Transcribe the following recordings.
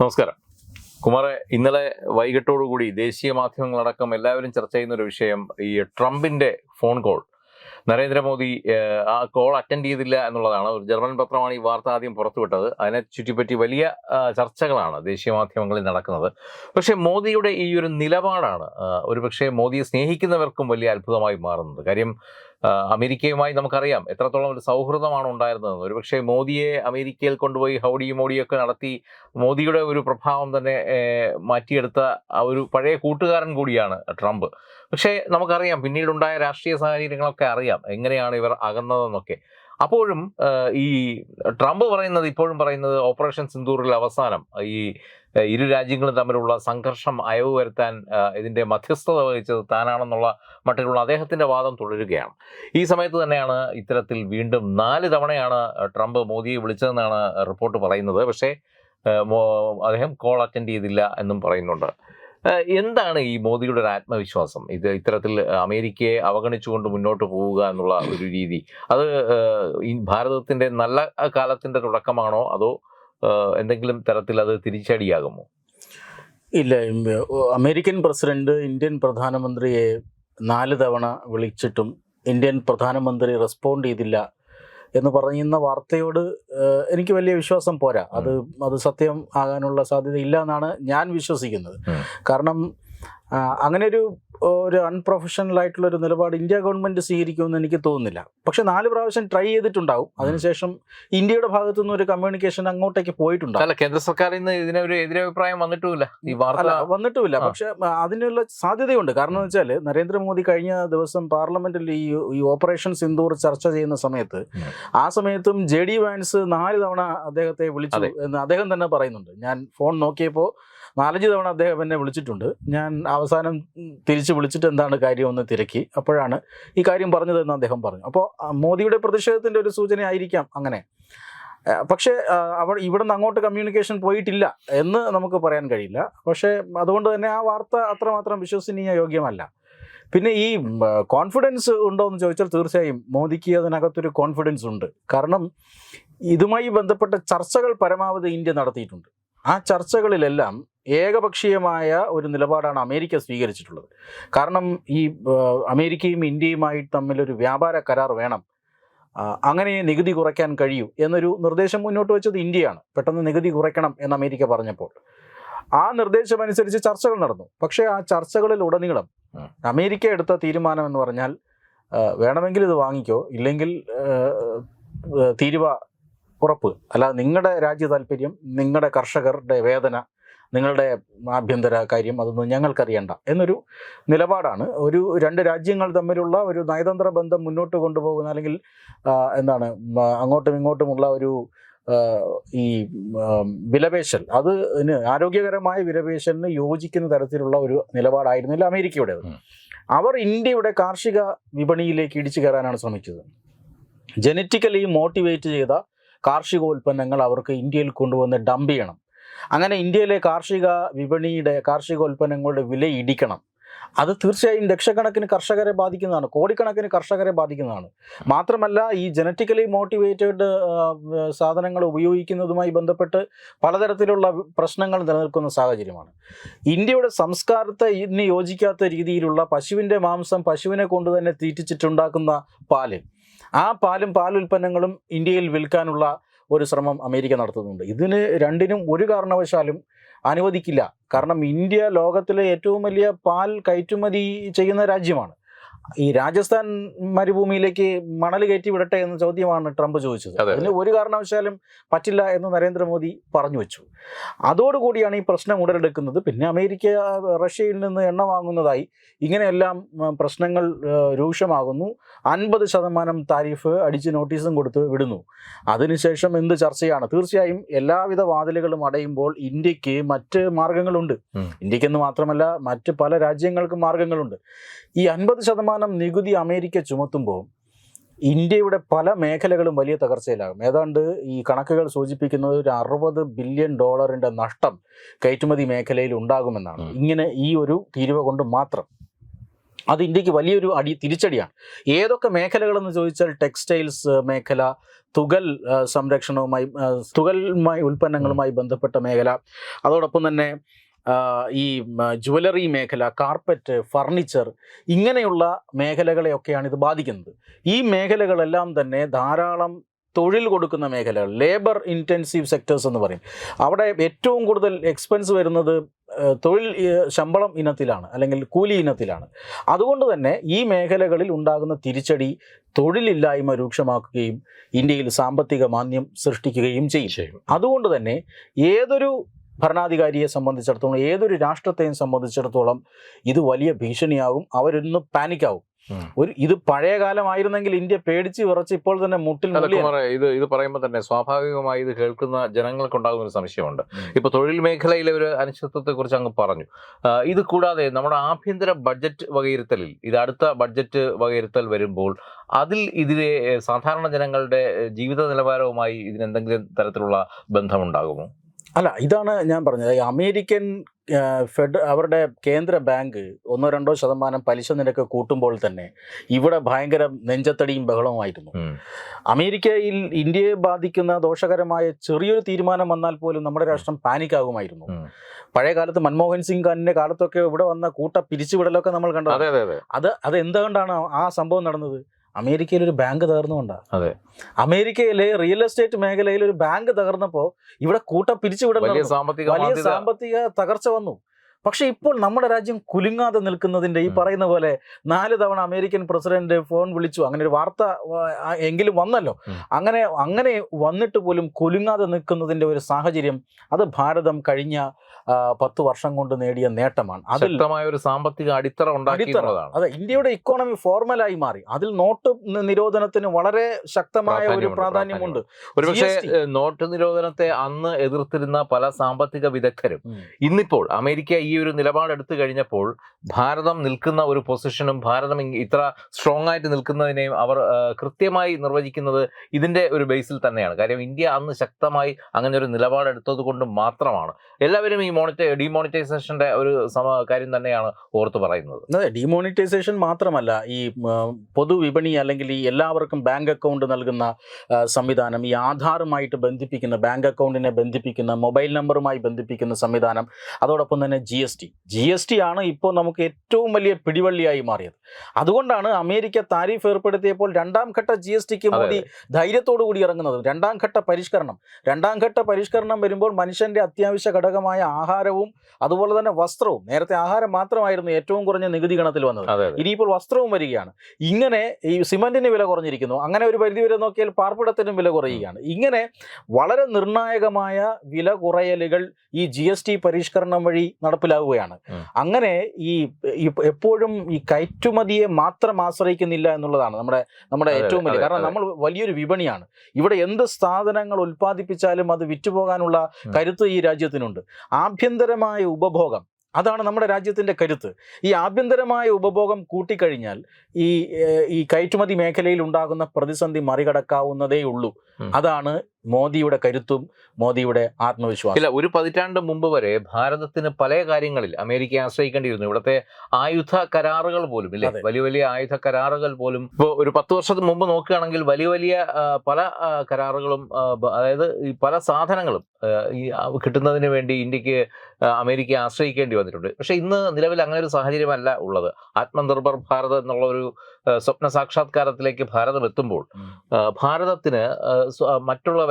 നമസ്കാരം. കുമാറെ ഇന്നലെ വൈകിട്ടോടുകൂടി ദേശീയ മാധ്യമങ്ങളടക്കം എല്ലാവരും ചർച്ച ചെയ്യുന്ന ഒരു വിഷയം ഈ ട്രംപിന്റെ ഫോൺ കോൾ. നരേന്ദ്രമോദി ആ കോൾ അറ്റൻഡ് ചെയ്തില്ല എന്നുള്ളതാണ്. ഒരു ജർമ്മൻ പത്രമാണ് ഈ വാർത്ത ആദ്യം പുറത്തുവിട്ടത്. അതിനെ ചുറ്റിപ്പറ്റി വലിയ ചർച്ചകളാണ് ദേശീയ മാധ്യമങ്ങളിൽ നടക്കുന്നത്. പക്ഷേ മോദിയുടെ ഈ ഒരു നിലപാടാണ് ഒരുപക്ഷെ മോദിയെ സ്നേഹിക്കുന്നവർക്കും വലിയ അത്ഭുതമായി മാറുന്നത്. കാര്യം അമേരിക്കയുമായി നമുക്കറിയാം. എത്രത്തോളം ഒരു സൗഹൃദമാണ് ഉണ്ടായിരുന്നത്. ഒരുപക്ഷെ മോദിയെ അമേരിക്കയിൽ കൊണ്ടുപോയി ഹൗഡി മോഡിയൊക്കെ നടത്തി മോദിയുടെ ഒരു പ്രഭാവം തന്നെ മാറ്റിയെടുത്ത ഒരു പഴയ കൂട്ടുകാരൻ കൂടിയാണ് ട്രംപ്. പക്ഷേ നമുക്കറിയാം പിന്നീടുണ്ടായ രാഷ്ട്രീയ സാഹചര്യങ്ങളൊക്കെ അറിയാം. എങ്ങനെയാണ് ഇവർ അകന്നതെന്നൊക്കെ. അപ്പോഴും ഈ ട്രംപ് പറയുന്നത് ഇപ്പോഴും പറയുന്നത് ഓപ്പറേഷൻ സിന്ദൂറിൽ അവസാനം. ഈ ഇരു രാജ്യങ്ങളും തമ്മിലുള്ള സംഘർഷം അയവ് വരുത്താൻ ഇതിന്റെ മധ്യസ്ഥത വഹിച്ചത് താനാണെന്നുള്ള മട്ടിലുള്ള അദ്ദേഹത്തിന്റെ വാദം തുടരുകയാണ്. ഈ സമയത്ത് തന്നെയാണ് ഇത്തരത്തിൽ വീണ്ടും നാല് തവണയാണ് ട്രംപ് മോദിയെ വിളിച്ചതെന്നാണ് റിപ്പോർട്ട് പറയുന്നത്. പക്ഷേ അദ്ദേഹം കോൾ അറ്റൻഡ് ചെയ്തില്ല എന്നും പറയുന്നുണ്ട്. എന്താണ് ഈ മോദിയുടെ ഒരു ആത്മവിശ്വാസം? ഇത് ഇത്തരത്തിൽ അമേരിക്കയെ അവഗണിച്ചുകൊണ്ട് മുന്നോട്ട് പോവുക എന്നുള്ള ഒരു രീതി. അത് ഈ ഭാരതത്തിന്റെ നല്ല കാലത്തിന്റെ തുടക്കമാണോ? അതോ എന്തെങ്കിലും തരത്തിൽ അത് തിരിച്ചടിയാകുമോ? ഇല്ല അമേരിക്കൻ പ്രസിഡന്റ് ഇന്ത്യൻ പ്രധാനമന്ത്രിയെ നാല് തവണ വിളിച്ചിട്ടും ഇന്ത്യൻ പ്രധാനമന്ത്രി റെസ്പോണ്ട് ചെയ്തില്ല എന്ന് പറയുന്ന വാർത്തയോട് എനിക്ക് വലിയ വിശ്വാസം പോരാ. അത് അത് സത്യം ആകാനുള്ള സാധ്യത ഇല്ല എന്നാണ് ഞാൻ വിശ്വസിക്കുന്നത്. കാരണം അങ്ങനെ ഒരു ഒരു അൺപ്രൊഫഷണൽ ആയിട്ടുള്ള ഒരു നിലപാട് ഇന്ത്യ ഗവൺമെന്റ് സ്വീകരിക്കുമെന്ന് എനിക്ക് തോന്നുന്നില്ല. പക്ഷെ നാല് പ്രാവശ്യം ട്രൈ ചെയ്തിട്ടുണ്ടാവും. അതിനുശേഷം ഇന്ത്യയുടെ ഭാഗത്തു നിന്ന് ഒരു കമ്മ്യൂണിക്കേഷൻ അങ്ങോട്ടേക്ക് പോയിട്ടുണ്ടാവും. അല്ല കേന്ദ്ര സർക്കാരിൽ നിന്ന് ഇതിനൊരു എതിരഭിപ്രായം വന്നിട്ടുമില്ല. ഈ വാർത്ത വന്നിട്ടുമില്ല. പക്ഷെ അതിനുള്ള സാധ്യതയുണ്ട്. കാരണം എന്ന് വെച്ചാൽ നരേന്ദ്രമോദി കഴിഞ്ഞ ദിവസം പാർലമെന്റിൽ ഈ ഈ ഓപ്പറേഷൻ സിന്ദൂർ ചർച്ച ചെയ്യുന്ന സമയത്ത് ആ സമയത്തും ജെ ഡി വാൻസ് നാല് തവണ അദ്ദേഹത്തെ വിളിച്ചു എന്ന് അദ്ദേഹം തന്നെ പറയുന്നുണ്ട്. ഞാൻ ഫോൺ നോക്കിയപ്പോൾ നാലഞ്ച് തവണ അദ്ദേഹം എന്നെ വിളിച്ചിട്ടുണ്ട്. ഞാൻ അവസാനം തിരിച്ച് വിളിച്ചിട്ട് എന്താണ് കാര്യം കാര്യമെന്ന് തിരക്കി. അപ്പോഴാണ് ഈ കാര്യം പറഞ്ഞതെന്ന് അദ്ദേഹം പറഞ്ഞു. അപ്പോൾ മോദിയുടെ പ്രതിഷേധത്തിന്റെ ഒരു സൂചനയായിരിക്കാം അങ്ങനെ. പക്ഷേ അവ ഇവിടുന്ന് അങ്ങോട്ട് കമ്മ്യൂണിക്കേഷൻ പോയിട്ടില്ല എന്ന് നമുക്ക് പറയാൻ കഴിയില്ല. പക്ഷേ അതുകൊണ്ട് തന്നെ ആ വാർത്ത അത്രമാത്രം വിശ്വസനീയ യോഗ്യമല്ല. പിന്നെ ഈ കോൺഫിഡൻസ് ഉണ്ടോ എന്ന് ചോദിച്ചാൽ തീർച്ചയായും മോദിക്ക് അതിനകത്തൊരു കോൺഫിഡൻസ് ഉണ്ട്. കാരണം ഇതുമായി ബന്ധപ്പെട്ട ചർച്ചകൾ പരമാവധി ഇന്ത്യ നടത്തിയിട്ടുണ്ട്. ആ ചർച്ചകളിലെല്ലാം ഏകപക്ഷീയമായ ഒരു നിലപാടാണ് അമേരിക്ക സ്വീകരിച്ചിട്ടുള്ളത്. കാരണം ഈ അമേരിക്കയും ഇന്ത്യയുമായി തമ്മിലൊരു വ്യാപാര കരാർ വേണം. അങ്ങനെ നികുതി കുറയ്ക്കാൻ കഴിയൂ എന്നൊരു നിർദ്ദേശം മുന്നോട്ട് വെച്ചത് ഇന്ത്യയാണ്. പെട്ടെന്ന് നികുതി കുറയ്ക്കണം എന്ന് അമേരിക്ക പറഞ്ഞപ്പോൾ. ആ നിർദ്ദേശം അനുസരിച്ച് ചർച്ചകൾ നടന്നു. പക്ഷേ ആ ചർച്ചകളിൽ ഉടനീളം അമേരിക്ക എടുത്ത തീരുമാനം എന്ന് പറഞ്ഞാൽ വേണമെങ്കിൽ ഇത് വാങ്ങിക്കോ ഇല്ലെങ്കിൽ തീരുവ ഉറപ്പ്. അല്ല നിങ്ങളുടെ രാജ്യ താല്പര്യം നിങ്ങളുടെ കർഷകരുടെ വേദന നിങ്ങളുടെ ആഭ്യന്തര കാര്യം അതൊന്നും ഞങ്ങൾക്കറിയണ്ട എന്നൊരു നിലപാടാണ്. ഒരു രണ്ട് രാജ്യങ്ങൾ തമ്മിലുള്ള ഒരു നയതന്ത്ര ബന്ധം മുന്നോട്ട് കൊണ്ടുപോകുന്ന അല്ലെങ്കിൽ എന്താണ് അങ്ങോട്ടും ഇങ്ങോട്ടുമുള്ള ഒരു ഈ വിലപേശൽ. അത് ആരോഗ്യകരമായ വിലപേശലിന് യോജിക്കുന്ന തരത്തിലുള്ള ഒരു നിലപാടായിരുന്നില്ല അമേരിക്കയുടേത് അവർ ഇന്ത്യയുടെ കാർഷിക വിപണിയിലേക്ക് ഇടിച്ചു കയറാനാണ് ശ്രമിച്ചത്. ജനറ്റിക്കലി മോട്ടിവേറ്റ് ചെയ്ത കാർഷികോൽപ്പന്നങ്ങൾ അവർക്ക് ഇന്ത്യയിൽ കൊണ്ടുവന്ന് ഡംപ് ചെയ്യണം. അങ്ങനെ ഇന്ത്യയിലെ കാർഷിക വിപണിയുടെ കാർഷികോൽപ്പന്നങ്ങളുടെ വില ഇടിക്കണം. അത് തീർച്ചയായും ലക്ഷക്കണക്കിന് കർഷകരെ ബാധിക്കുന്നതാണ് കോടിക്കണക്കിന് കർഷകരെ ബാധിക്കുന്നതാണ്. മാത്രമല്ല ഈ ജനറ്റിക്കലി മോട്ടിവേറ്റഡ് സാധനങ്ങൾ ഉപയോഗിക്കുന്നതുമായി ബന്ധപ്പെട്ട് പലതരത്തിലുള്ള പ്രശ്നങ്ങൾ നിലനിൽക്കുന്ന സാഹചര്യമാണ്. ഇന്ത്യയുടെ സംസ്കാരത്തെ ഇന്ന് യോജിക്കാത്ത രീതിയിലുള്ള പശുവിന്റെ മാംസം പശുവിനെ കൊണ്ട് തന്നെ തീറ്റിച്ചിട്ടുണ്ടാക്കുന്ന പാൽ. ആ പാലും പാലുൽപ്പന്നങ്ങളും ഇന്ത്യയിൽ വിൽക്കാനുള്ള ഒരു ശ്രമം അമേരിക്ക നടത്തുന്നുണ്ട്. ഇതിന് രണ്ടിനും ഒരു കാരണവശാലും അനുവദിക്കില്ല. കാരണം ഇന്ത്യ ലോകത്തിലെ ഏറ്റവും വലിയ പാൽ കയറ്റുമതി ചെയ്യുന്ന രാജ്യമാണ്. ഈ രാജസ്ഥാൻ മരുഭൂമിയിലേക്ക് മണൽ കയറ്റി വിടട്ടെ എന്ന ചോദ്യമാണ് ട്രംപ് ചോദിച്ചത്. അതെ, അതെ. അതിന് ഒരു കാരണവശാലും പറ്റില്ല എന്ന് നരേന്ദ്രമോദി പറഞ്ഞു വെച്ചു. അതോടുകൂടിയാണ് ഈ പ്രശ്നം ഉടലെടുക്കുന്നത്. പിന്നെ അമേരിക്ക റഷ്യയിൽ നിന്ന് എണ്ണ വാങ്ങുന്നതായി ഇങ്ങനെയെല്ലാം പ്രശ്നങ്ങൾ രൂക്ഷമാകുന്നു. അൻപത് ശതമാനം താരിഫ് അടിച്ച് നോട്ടീസും കൊടുത്ത് വിടുന്നു. അതിനുശേഷം എന്ത് ചർച്ചയാണ്? തീർച്ചയായും എല്ലാവിധ വാതിലുകളും അടയുമ്പോൾ ഇന്ത്യയ്ക്ക് മറ്റ് മാർഗങ്ങളുണ്ട്. ഇന്ത്യക്കെന്ന് മാത്രമല്ല മറ്റ് പല രാജ്യങ്ങൾക്കും മാർഗങ്ങളുണ്ട്. ഈ അൻപത് ശതമാനം നികുതി അമേരിക്ക ചുമത്തുമ്പോൾ ഇന്ത്യയുടെ പല മേഖലകളും വലിയ തകർച്ചയിലാകും. ഏതാണ്ട് ഈ കണക്കുകൾ സൂചിപ്പിക്കുന്നത് ഒരു അറുപത് ബില്യൺ ഡോളറിന്റെ നഷ്ടം കയറ്റുമതി മേഖലയിൽ ഉണ്ടാകുമെന്നാണ്. ഇങ്ങനെ ഈ ഒരു തീരുവ കൊണ്ട് മാത്രം. അത് ഇന്ത്യയ്ക്ക് വലിയൊരു അടി തിരിച്ചടിയാണ്. ഏതൊക്കെ മേഖലകളെന്ന് ചോദിച്ചാൽ ടെക്സ്റ്റൈൽസ് മേഖല തുകൽ സംരക്ഷണവുമായി തുകൽമായി ഉൽപ്പന്നങ്ങളുമായി ബന്ധപ്പെട്ട മേഖല. അതോടൊപ്പം തന്നെ ഈ ജുവലറി മേഖല കാർപ്പറ്റ് ഫർണിച്ചർ ഇങ്ങനെയുള്ള മേഖലകളെയൊക്കെയാണ് ഇത് ബാധിക്കുന്നത്. ഈ മേഖലകളെല്ലാം തന്നെ ധാരാളം തൊഴിൽ കൊടുക്കുന്ന മേഖലകൾ ലേബർ ഇന്റൻസീവ് സെക്ടേഴ്സ് എന്ന് പറയും. അവിടെ ഏറ്റവും കൂടുതൽ എക്സ്പെൻസ് വരുന്നത് തൊഴിൽ ശമ്പളം ഇനത്തിലാണ് അല്ലെങ്കിൽ കൂലി ഇനത്തിലാണ്. അതുകൊണ്ട് തന്നെ ഈ മേഖലകളിൽ ഉണ്ടാകുന്ന തിരിച്ചടി തൊഴിലില്ലായ്മ രൂക്ഷമാക്കുകയും ഇന്ത്യയിൽ സാമ്പത്തിക മാന്യം സൃഷ്ടിക്കുകയും ചെയ്യും. ചെയ്യും. അതുകൊണ്ട് തന്നെ ഏതൊരു ഭരണാധികാരിയെ സംബന്ധിച്ചിടത്തോളം ഏതൊരു രാഷ്ട്രത്തെയും സംബന്ധിച്ചിടത്തോളം ഇത് വലിയ ഭീഷണിയാകും. അവരൊന്ന് പാനിക്കാവും. ഒരു ഇത് പഴയ കാലമായിരുന്നെങ്കിൽ ഇന്ത്യ പേടിച്ച് വിറച്ച് ഇപ്പോൾ തന്നെ മുട്ടിൽ ഇത് ഇത് പറയുമ്പോൾ തന്നെ സ്വാഭാവികമായി ഇത് കേൾക്കുന്ന ജനങ്ങൾക്കുണ്ടാകുന്ന ഒരു സംശയമുണ്ട്. ഇപ്പൊ തൊഴിൽ മേഖലയിലെ ഒരു അനിശ്ചിതത്വത്തെ കുറിച്ച് അങ്ങ് പറഞ്ഞു. ഇത് കൂടാതെ നമ്മുടെ ആഭ്യന്തര ബഡ്ജറ്റ് വകയിരുത്തലിൽ ഇത് അടുത്ത ബഡ്ജറ്റ് വകയിരുത്തൽ വരുമ്പോൾ അതിൽ ഇതിലെ സാധാരണ ജനങ്ങളുടെ ജീവിത നിലവാരവുമായി ഇതിന് എന്തെങ്കിലും തരത്തിലുള്ള ബന്ധമുണ്ടാകുമോ? അല്ല ഇതാണ് ഞാൻ പറഞ്ഞത്. അമേരിക്കൻ ഫെഡ് അവരുടെ കേന്ദ്ര ബാങ്ക് ഒന്നോ രണ്ടോ ശതമാനം പലിശ നിരക്ക് കൂട്ടുമ്പോൾ തന്നെ ഇവിടെ ഭയങ്കര നെഞ്ചത്തടിയും ബഹളവുമായിരുന്നു. അമേരിക്കയിൽ ഇന്ത്യയെ ബാധിക്കുന്ന ദോഷകരമായ ചെറിയൊരു തീരുമാനം വന്നാൽ പോലും നമ്മുടെ രാഷ്ട്രം പാനിക് ആകുമായിരുന്നു ഉം. പഴയ കാലത്ത് മൻമോഹൻ സിംഗ് ഖാനിന്റെ കാലത്തൊക്കെ ഇവിടെ വന്ന കൂട്ട പിരിച്ചുവിടലൊക്കെ നമ്മൾ കണ്ടത് അത് അത് എന്തുകൊണ്ടാണ് ആ സംഭവം നടന്നത്? അമേരിക്കയിൽ ഒരു ബാങ്ക് തകർന്നുകൊണ്ടാണ് അതെ. അമേരിക്കയിലെ റിയൽ എസ്റ്റേറ്റ് മേഖലയിൽ ഒരു ബാങ്ക് തകർന്നപ്പോൾ ഇവിടെ കൂട്ടം പിരിച്ചുവിടൽ. വലിയ സാമ്പത്തിക തകർച്ച വന്നു പക്ഷെ ഇപ്പോൾ നമ്മുടെ രാജ്യം കുലുങ്ങാതെ നിൽക്കുന്നതിന്റെ ഈ പറയുന്ന പോലെ നാല് തവണ അമേരിക്കൻ പ്രസിഡന്റ് ഫോൺ വിളിച്ചു. അങ്ങനെ ഒരു വാർത്ത എങ്കിലും വന്നല്ലോ. അങ്ങനെ അങ്ങനെ വന്നിട്ട് പോലും കുലുങ്ങാതെ നിൽക്കുന്നതിന്റെ ഒരു സാഹചര്യം അത് ഭാരതം കഴിഞ്ഞ പത്ത് വർഷം കൊണ്ട് നേടിയ നേട്ടമാണ്. അതിൽ ഒരു സാമ്പത്തിക അടിത്തറ അടിത്തറ. അതെ ഇന്ത്യയുടെ ഇക്കോണമി ഫോർമലായി മാറി. അതിൽ നോട്ട് നിരോധനത്തിന് വളരെ ശക്തമായ ഒരു പ്രാധാന്യമുണ്ട്, ഒരുപക്ഷെ നോട്ട് നിരോധനത്തെ അന്ന് എതിർത്തിരുന്ന പല സാമ്പത്തിക വിദഗ്ധരും. ഇന്നിപ്പോൾ അമേരിക്ക ഈ ഒരു നിലപാടെടുത്തു കഴിഞ്ഞപ്പോൾ ഭാരതം നിൽക്കുന്ന ഒരു പൊസിഷനും ഭാരതം ഇത്ര സ്ട്രോങ് ആയിട്ട് നിൽക്കുന്നതിനെയും അവർ കൃത്യമായി നിർവചിക്കുന്നത് ഇതിന്റെ ഒരു ബേസിൽ തന്നെയാണ്. കാര്യം ഇന്ത്യ അന്ന് ശക്തമായി അങ്ങനെ ഒരു നിലപാടെടുത്തത് കൊണ്ട് മാത്രമാണ്. എല്ലാവരും ഈ മോണിറ്റൈ ഡിമോണിറ്റൈസേഷന്റെ ഒരു കാര്യം തന്നെയാണ് ഓർത്ത് പറയുന്നത്. അതെ ഡിമോണിറ്റൈസേഷൻ മാത്രമല്ല ഈ പൊതുവിപണി അല്ലെങ്കിൽ ഈ എല്ലാവർക്കും ബാങ്ക് അക്കൗണ്ട് നൽകുന്ന സംവിധാനം ഈ ആധാറുമായിട്ട് ബന്ധിപ്പിക്കുന്ന ബാങ്ക് അക്കൗണ്ടിനെ ബന്ധിപ്പിക്കുന്ന മൊബൈൽ നമ്പറുമായി ബന്ധിപ്പിക്കുന്ന സംവിധാനം അതോടൊപ്പം തന്നെ G S T G S T ആണ് ഇപ്പോൾ നമുക്ക് ഏറ്റവും വലിയ പിടിവള്ളിയായി മാറിയത്. അതുകൊണ്ടാണ് അമേരിക്ക താരിഫ് ഏർപ്പെടുത്തിയപ്പോൾ രണ്ടാം ഘട്ട ജി എസ് ടിക്ക് മോദി ധൈര്യത്തോടു കൂടി ഇറങ്ങുന്നത്. രണ്ടാം ഘട്ട പരിഷ്കരണം. രണ്ടാം ഘട്ട പരിഷ്കരണം വരുമ്പോൾ മനുഷ്യന്റെ അത്യാവശ്യ ഘടകമായ ആഹാരവും അതുപോലെ തന്നെ വസ്ത്രവും നേരത്തെ ആഹാരം മാത്രമായിരുന്നു ഏറ്റവും കുറഞ്ഞ നികുതി ഗണത്തിൽ വന്നത്. ഇനിയിപ്പോൾ വസ്ത്രവും വരികയാണ്. ഇങ്ങനെ ഈ സിമന്റിന് വില കുറഞ്ഞിരിക്കുന്നു. അങ്ങനെ ഒരു പരിധി വരെ നോക്കിയാൽ പാർപ്പിടത്തിനും വില കുറയുകയാണ്. ഇങ്ങനെ വളരെ നിർണായകമായ വില കുറയലുകൾ ഈ ജി എസ് ടി പരിഷ്കരണം വഴി നടപ്പിലാവുകയാണ് ഉം. അങ്ങനെ ഈ എപ്പോഴും ഈ കയറ്റുമതിയെ മാത്രം ആശ്രയിക്കുന്നില്ല എന്നുള്ളതാണ് നമ്മുടെ നമ്മുടെ ഏറ്റവും വലിയ. കാരണം നമ്മൾ വലിയൊരു വിപണിയാണ്. ഇവിടെ എന്ത് സാധനങ്ങൾ ഉൽപ്പാദിപ്പിച്ചാലും അത് വിറ്റുപോകാനുള്ള. കരുത്ത് ഈ രാജ്യത്തിനുണ്ട്. ആഭ്യന്തരമായ ഉപഭോഗം അതാണ് നമ്മുടെ രാജ്യത്തിന്റെ കരുത്ത്. ഈ ആഭ്യന്തരമായ ഉപഭോഗം കൂട്ടിക്കഴിഞ്ഞാൽ ഈ ഈ കയറ്റുമതി മേഖലയിൽ ഉണ്ടാകുന്ന പ്രതിസന്ധി മറികടക്കാവുന്നതേ ഉള്ളൂ അതാണ് മോദിയുടെ കരുത്തും മോദിയുടെ ആത്മവിശ്വാസം ഇല്ല ഒരു പതിറ്റാണ്ട് മുമ്പ് വരെ ഭാരതത്തിന് പല കാര്യങ്ങളിൽ അമേരിക്കയെ ആശ്രയിക്കേണ്ടിയിരുന്നു. ഇവിടുത്തെ ആയുധ കരാറുകൾ പോലും ഇല്ലേ? വലിയ വലിയ ആയുധ കരാറുകൾ പോലും. ഇപ്പോൾ ഒരു പത്ത് വർഷത്തിന് മുമ്പ് നോക്കുകയാണെങ്കിൽ വലിയ വലിയ പല കരാറുകളും അതായത് ഈ പല സാധനങ്ങളും ഈ കിട്ടുന്നതിന് വേണ്ടി ഇന്ത്യയ്ക്ക് അമേരിക്ക അമേരിക്കയെ ആശ്രയിക്കേണ്ടി വന്നിട്ടുണ്ട്. പക്ഷേ ഇന്ന് നിലവിൽ അങ്ങനെ ഒരു സാഹചര്യമല്ല ഉള്ളത്. ആത്മനിർഭർ ഭാരത് എന്നുള്ള ഒരു സ്വപ്ന സാക്ഷാത്കാരത്തിലേക്ക് ഭാരതം എത്തുമ്പോൾ ഭാരതത്തിന് ആ,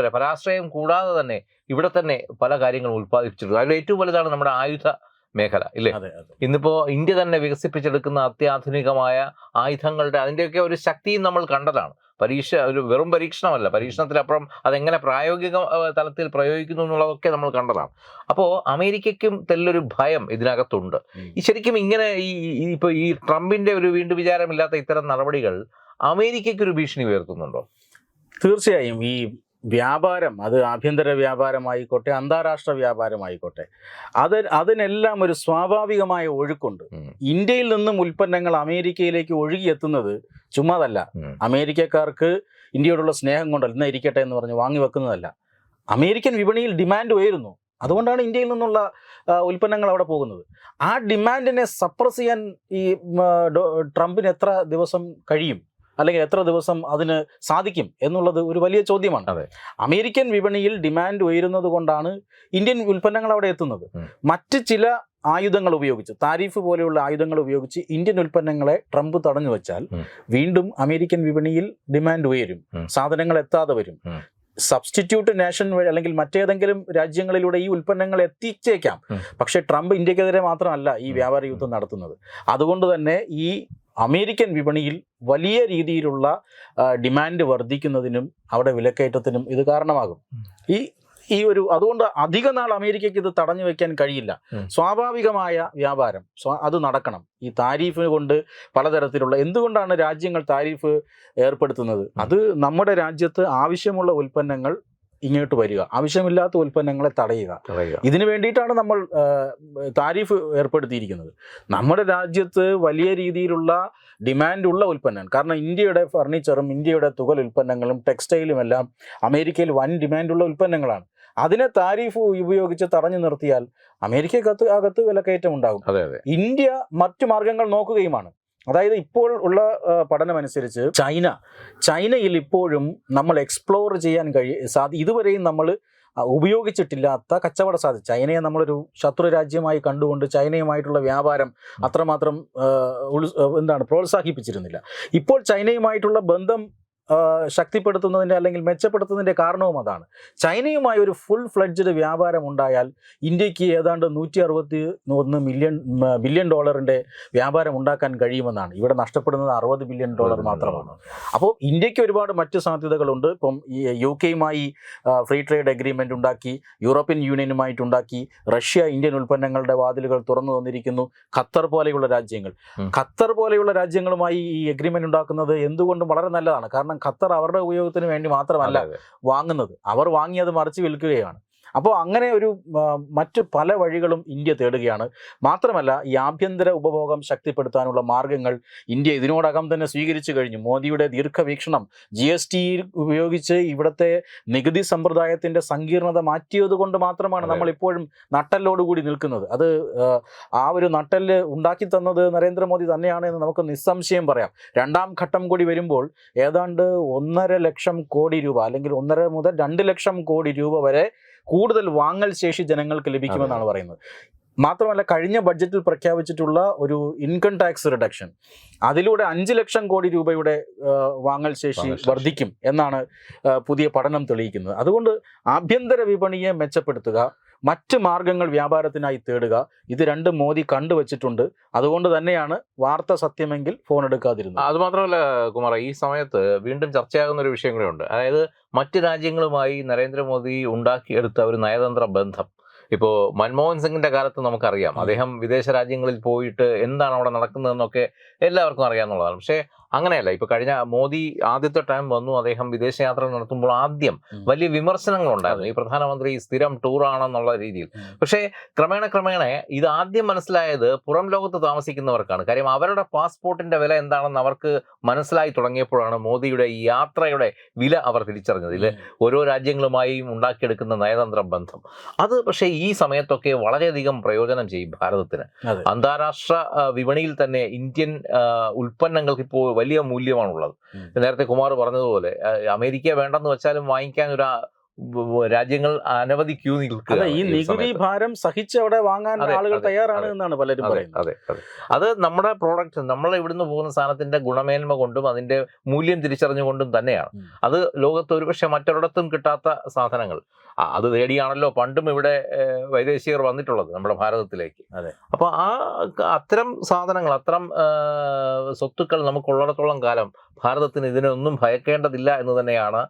മറ്റുള്ളവരെ പരാശ്രയം കൂടാതെ തന്നെ ഇവിടെ തന്നെ പല കാര്യങ്ങളും ഉൽപ്പാദിപ്പിച്ചിട്ടുണ്ട്. അതിൽ ഏറ്റവും വലുതാണ് നമ്മുടെ ആയുധ മേഖല ഇല്ലേ? ഇന്നിപ്പോ ഇന്ത്യ തന്നെ വികസിപ്പിച്ചെടുക്കുന്ന അത്യാധുനികമായ ആയുധങ്ങളുടെ അതിന്റെയൊക്കെ ഒരു ശക്തിയും നമ്മൾ കണ്ടതാണ്. പരീക്ഷ ഒരു വെറും പരീക്ഷണമല്ല പരീക്ഷണത്തിലപ്പുറം അതെങ്ങനെ പ്രായോഗിക തലത്തിൽ പ്രയോഗിക്കുന്നു എന്നുള്ളതൊക്കെ നമ്മൾ കണ്ടതാണ്. അപ്പോൾ അമേരിക്കയ്ക്കും തെല്ലൊരു ഭയം ഇതിനകത്തുണ്ട്. ഈ ശരിക്കും ഇങ്ങനെ ഈ ഇപ്പോൾ ഇപ്പൊ ഈ ട്രംപിന്റെ ഒരു വീണ്ടും വിചാരമില്ലാത്ത ഇത്തരം നടപടികൾ അമേരിക്കയ്ക്ക് ഒരു ഭീഷണി ഉയർത്തുന്നുണ്ടോ? തീർച്ചയായും ഈ വ്യാപാരം അത് ആഭ്യന്തര വ്യാപാരമായിക്കോട്ടെ അന്താരാഷ്ട്ര വ്യാപാരമായിക്കോട്ടെ അത് അതിനെല്ലാം ഒരു സ്വാഭാവികമായ ഒഴുക്കുണ്ട്. ഇന്ത്യയിൽ നിന്നും ഉൽപ്പന്നങ്ങൾ അമേരിക്കയിലേക്ക് ഒഴുകിയെത്തുന്നത് ചുമ്മാതല്ല. അമേരിക്കക്കാർക്ക് ഇന്ത്യയോടുള്ള സ്നേഹം കൊണ്ടല്ല ഇന്ന് ഇരിക്കട്ടെ എന്ന് പറഞ്ഞ് വാങ്ങി വെക്കുന്നതല്ല. അമേരിക്കൻ വിപണിയിൽ ഡിമാൻഡ് ഉയരുന്നു. അതുകൊണ്ടാണ് ഇന്ത്യയിൽ നിന്നുള്ള ഉൽപ്പന്നങ്ങൾ അവിടെ പോകുന്നത്. ആ ഡിമാൻഡിനെ സപ്രസ് ചെയ്യാൻ ഈ ട്രംപിന് എത്ര ദിവസം കഴിയും? അല്ലെങ്കിൽ എത്ര ദിവസം അതിന് സാധിക്കും എന്നുള്ളത് ഒരു വലിയ ചോദ്യമാണ്. അമേരിക്കൻ വിപണിയിൽ ഡിമാൻഡ് ഉയരുന്നത് കൊണ്ടാണ് ഇന്ത്യൻ ഉൽപ്പന്നങ്ങൾ അവിടെ എത്തുന്നത്. മറ്റ് ചില ആയുധങ്ങൾ ഉപയോഗിച്ച് താരിഫ് പോലെയുള്ള ആയുധങ്ങൾ ഉപയോഗിച്ച് ഇന്ത്യൻ ഉൽപ്പന്നങ്ങളെ ട്രംപ് തടഞ്ഞു വെച്ചാൽ വീണ്ടും അമേരിക്കൻ വിപണിയിൽ ഡിമാൻഡ് ഉയരും. സാധനങ്ങൾ എത്താതെ വരും. സബ്സ്റ്റിറ്റ്യൂട്ട് നാഷൻ വഴി അല്ലെങ്കിൽ മറ്റേതെങ്കിലും രാജ്യങ്ങളിലൂടെ ഈ ഉൽപ്പന്നങ്ങൾ എത്തിച്ചേക്കാം. പക്ഷേ ട്രംപ് ഇന്ത്യക്കെതിരെ മാത്രമല്ല ഈ വ്യാപാര യുദ്ധം നടത്തുന്നത്. അതുകൊണ്ട് തന്നെ ഈ അമേരിക്കൻ വിപണിയിൽ വലിയ രീതിയിലുള്ള ഡിമാൻഡ് വർദ്ധിക്കുന്നതിനും അവിടെ വിലക്കയറ്റത്തിനും ഇത് കാരണമാകും. ഈ ഈ ഒരു അതുകൊണ്ട് അധിക നാൾ അമേരിക്കയ്ക്ക് ഇത് തടഞ്ഞു വെക്കാൻ കഴിയില്ല. സ്വാഭാവികമായ വ്യാപാരം അത് നടക്കണം. ഈ താരീഫ് കൊണ്ട് പലതരത്തിലുള്ള എന്തുകൊണ്ടാണ് രാജ്യങ്ങൾ താരീഫ് ഏർപ്പെടുത്തുന്നത്? അത് നമ്മുടെ രാജ്യത്ത് ആവശ്യമുള്ള ഉൽപ്പന്നങ്ങൾ ഇങ്ങോട്ട് വരിക. ആവശ്യമില്ലാത്ത ഉൽപ്പന്നങ്ങളെ തടയുക. ഇതിനു വേണ്ടിയിട്ടാണ് നമ്മൾ താരിഫ് ഏർപ്പെടുത്തിയിരിക്കുന്നത്. നമ്മുടെ രാജ്യത്ത് വലിയ രീതിയിലുള്ള ഡിമാൻഡ് ഉള്ള ഉൽപ്പന്നം കാരണം ഇന്ത്യയുടെ ഫർണിച്ചറും ഇന്ത്യയുടെ തുകൽ ഉൽപ്പന്നങ്ങളും ടെക്സ്റ്റൈലും എല്ലാം അമേരിക്കയിൽ വൻ ഡിമാൻഡുള്ള ഉൽപ്പന്നങ്ങളാണ്. അതിനെ താരിഫ് ഉപയോഗിച്ച് തടഞ്ഞു നിർത്തിയാൽ അമേരിക്കക്കകത്ത് അകത്ത് വിലക്കയറ്റം ഉണ്ടാകും അതെ അതെ. ഇന്ത്യ മറ്റു മാർഗങ്ങൾ നോക്കുകയുമാണ്. അതായത് ഇപ്പോൾ ഉള്ള പഠനമനുസരിച്ച് ചൈന ചൈനയിൽ ഇപ്പോഴും നമ്മൾ എക്സ്പ്ലോർ ചെയ്യാൻ കഴി സാധി ഇതുവരെയും നമ്മൾ ഉപയോഗിച്ചിട്ടില്ലാത്ത കച്ചവട സാധ്യത ചൈനയെ നമ്മളൊരു ശത്രു രാജ്യമായി കണ്ടുകൊണ്ട് ചൈനയുമായിട്ടുള്ള വ്യാപാരം അത്രമാത്രം എന്താണ് പ്രോത്സാഹിപ്പിച്ചിരുന്നില്ല. ഇപ്പോൾ ചൈനയുമായിട്ടുള്ള ബന്ധം ശക്തിപ്പെടുത്തുന്നതിന്റെ അല്ലെങ്കിൽ മെച്ചപ്പെടുത്തുന്നതിന്റെ കാരണവും അതാണ്. ചൈനയുമായി ഒരു ഫുൾ ഫ്ലഡ്ജഡ് വ്യാപാരം ഉണ്ടായാൽ ഇന്ത്യയ്ക്ക് ഏതാണ്ട് നൂറ്റി അറുപത്തി ഒന്ന് മില്യൺ ബില്യൺ ഡോളറിന്റെ വ്യാപാരം ഉണ്ടാക്കാൻ കഴിയുമെന്നാണ്. ഇവിടെ നഷ്ടപ്പെടുന്നത് അറുപത് ബില്യൺ ഡോളർ മാത്രമാണ്. അപ്പോൾ ഇന്ത്യയ്ക്ക് ഒരുപാട് മറ്റ് സാധ്യതകളുണ്ട്. ഇപ്പം യു കെയുമായി ഫ്രീ ട്രേഡ് എഗ്രിമെന്റ് ഉണ്ടാക്കി യൂറോപ്യൻ യൂണിയനുമായിട്ടുണ്ടാക്കി റഷ്യ ഇന്ത്യൻ ഉൽപ്പന്നങ്ങളുടെ വാതിലുകൾ തുറന്നു തന്നിരിക്കുന്നു ഖത്തർ പോലെയുള്ള രാജ്യങ്ങൾ. ഖത്തർ പോലെയുള്ള രാജ്യങ്ങളുമായി ഈ എഗ്രിമെന്റ് ഉണ്ടാക്കുന്നത് എന്തുകൊണ്ടും വളരെ നല്ലതാണ്. കാരണം ഖത്തർ അവരുടെ ഉപയോഗത്തിന് വേണ്ടി മാത്രമല്ല. വാങ്ങുന്നത് അവർ വാങ്ങി അത് മറിച്ച് വിൽക്കുകയാണ് അപ്പോൾ അങ്ങനെ ഒരു മറ്റ് പല വഴികളും ഇന്ത്യ തേടുകയാണ്. മാത്രമല്ല ഈ ആഭ്യന്തര ഉപഭോഗം ശക്തിപ്പെടുത്താനുള്ള മാർഗങ്ങൾ ഇന്ത്യ ഇതിനോടകം തന്നെ സ്വീകരിച്ചു കഴിഞ്ഞു. മോദിയുടെ ദീർഘവീക്ഷണം ജി എസ് ടി ഉപയോഗിച്ച് ഇവിടുത്തെ നികുതി സമ്പ്രദായത്തിന്റെ സങ്കീർണത മാറ്റിയത് കൊണ്ട് മാത്രമാണ്. നമ്മൾ ഇപ്പോഴും നട്ടലോടുകൂടി നിൽക്കുന്നത്. അത് ആ, ആ ഒരു നട്ടൽ ഉണ്ടാക്കി തന്നത് നരേന്ദ്രമോദി തന്നെയാണ് എന്ന് നമുക്ക് നിസ്സംശയം പറയാം. രണ്ടാം ഘട്ടം കൂടി വരുമ്പോൾ ഏതാണ്ട് ഒന്നര ലക്ഷം കോടി രൂപ അല്ലെങ്കിൽ ഒന്നര മുതൽ രണ്ട് ലക്ഷം കോടി രൂപ വരെ കൂടുതൽ വാങ്ങൽ ശേഷി ജനങ്ങൾക്ക് ലഭിക്കുമെന്നാണ് പറയുന്നത്. മാത്രമല്ല കഴിഞ്ഞ ബഡ്ജറ്റിൽ പ്രഖ്യാപിച്ചിട്ടുള്ള ഒരു ഇൻകം ടാക്സ് റിഡക്ഷൻ. അതിലൂടെ അഞ്ച് ലക്ഷം കോടി രൂപയുടെ വാങ്ങൽ ശേഷി വർദ്ധിക്കും എന്നാണ് പുതിയ പഠനം തെളിയിക്കുന്നത്. അതുകൊണ്ട് ആഭ്യന്തര വിപണിയെ മെച്ചപ്പെടുത്തുക മറ്റ് മാർഗങ്ങൾ വ്യാപാരത്തിനായി തേടുക. ഇത് രണ്ടും മോദി കണ്ടുവച്ചിട്ടുണ്ട്. അതുകൊണ്ട് തന്നെയാണ് വാർത്ത സത്യമെങ്കിൽ ഫോൺ എടുക്കാതിരുന്നത്. അത് മാത്രമല്ല കുമാർ ഈ സമയത്ത് വീണ്ടും ചർച്ചയാകുന്ന ഒരു വിഷയം കൂടെ ഉണ്ട്. അതായത് മറ്റ് രാജ്യങ്ങളുമായി നരേന്ദ്രമോദി ഉണ്ടാക്കിയെടുത്ത ഒരു നയതന്ത്ര ബന്ധം. ഇപ്പോൾ മൻമോഹൻ സിംഗിന്റെ കാലത്ത് നമുക്കറിയാം. അദ്ദേഹം വിദേശ രാജ്യങ്ങളിൽ പോയിട്ട് എന്താണ് അവിടെ നടക്കുന്നതെന്നൊക്കെ എല്ലാവർക്കും അറിയാമെന്നുള്ളതാണ്. പക്ഷേ അങ്ങനെയല്ല. ഇപ്പൊ കഴിഞ്ഞ മോദി ആദ്യത്തെ ടൈം വന്നു. അദ്ദേഹം വിദേശയാത്ര നടത്തുമ്പോൾ ആദ്യം. വലിയ വിമർശനങ്ങൾ ഉണ്ടായിരുന്നു ഈ പ്രധാനമന്ത്രി സ്ഥിരം ടൂറാണെന്നുള്ള രീതിയിൽ. പക്ഷേ ക്രമേണ ക്രമേണ ഇത് ആദ്യം മനസ്സിലായത് പുറം ലോകത്ത് താമസിക്കുന്നവർക്കാണ്. കാര്യം അവരുടെ പാസ്പോർട്ടിന്റെ വില എന്താണെന്ന് അവർക്ക് മനസ്സിലായി തുടങ്ങിയപ്പോഴാണ് മോദിയുടെ ഈ യാത്രയുടെ വില അവർ തിരിച്ചറിഞ്ഞത്. ഇതിൽ ഓരോ രാജ്യങ്ങളുമായും ഉണ്ടാക്കിയെടുക്കുന്ന നയതന്ത്ര ബന്ധം. അത് പക്ഷേ ഈ സമയത്തൊക്കെ വളരെയധികം പ്രയോജനം ചെയ്യും ഭാരതത്തിന്. അന്താരാഷ്ട്ര വിപണിയിൽ തന്നെ ഇന്ത്യൻ ഉൽപ്പന്നങ്ങൾക്ക് ഇപ്പോൾ വലിയ മൂല്യമാണുള്ളത്. നേരത്തെ കുമാർ പറഞ്ഞതുപോലെ അമേരിക്ക വേണ്ടെന്ന് വെച്ചാലും വാങ്ങിക്കാൻ ഒരു രാജ്യങ്ങൾ അനവധി ക്യൂ നിൽക്കുക ഈ നികുതി ഭാരം സഹിച്ച് അവിടെ വാങ്ങാൻ ആളുകൾ തയ്യാറാണ് എന്നാണ് പലരും പറയുന്നത്. അതെ അതെ. അത് നമ്മുടെ പ്രോഡക്റ്റ് നമ്മൾ ഇവിടുന്ന് പോകുന്ന സാധനത്തിന്റെ ഗുണമേന്മ കൊണ്ടും അതിന്റെ മൂല്യം തിരിച്ചറിഞ്ഞുകൊണ്ടും തന്നെയാണ്. അത് ലോകത്ത് ഒരുപക്ഷെ മറ്റൊരിടത്തും കിട്ടാത്ത സാധനങ്ങൾ. അത് തേടിയാണല്ലോ പണ്ടും ഇവിടെ വൈദേശികർ വന്നിട്ടുള്ളത് നമ്മുടെ ഭാരതത്തിലേക്ക്. അതെ. അപ്പൊ ആ അത്തരം സാധനങ്ങൾ അത്തരം സ്വത്തുക്കൾ നമുക്കുള്ളിടത്തോളം കാലം ഭാരതത്തിന് ഇതിനൊന്നും ഭയക്കേണ്ടതില്ല എന്ന് തന്നെയാണ്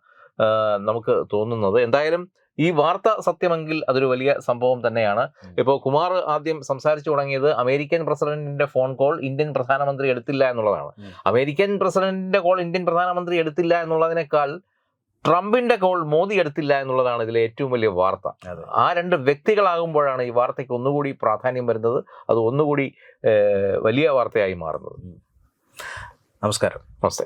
നമുക്ക് തോന്നുന്നത്. എന്തായാലും ഈ വാർത്ത സത്യമെങ്കിൽ അതൊരു വലിയ സംഭവം തന്നെയാണ്. ഇപ്പോൾ കുമാർ ആദ്യം സംസാരിച്ചു തുടങ്ങിയത് അമേരിക്കൻ പ്രസിഡന്റിന്റെ ഫോൺ കോൾ ഇന്ത്യൻ പ്രധാനമന്ത്രി എടുത്തില്ല എന്നുള്ളതാണ്. അമേരിക്കൻ പ്രസിഡന്റിന്റെ കോൾ ഇന്ത്യൻ പ്രധാനമന്ത്രി എടുത്തില്ല എന്നുള്ളതിനേക്കാൾ ട്രംപിന്റെ കോൾ മോദി എടുത്തില്ല എന്നുള്ളതാണ് ഇതിലെ ഏറ്റവും വലിയ വാർത്ത. ആ രണ്ട് വ്യക്തികളാകുമ്പോഴാണ് ഈ വാർത്തയ്ക്ക് ഒന്നുകൂടി പ്രാധാന്യം വരുന്നത്. അത് ഒന്നുകൂടി വലിയ വാർത്തയായി മാറുന്നത്. നമസ്കാരം. നമസ്തേ.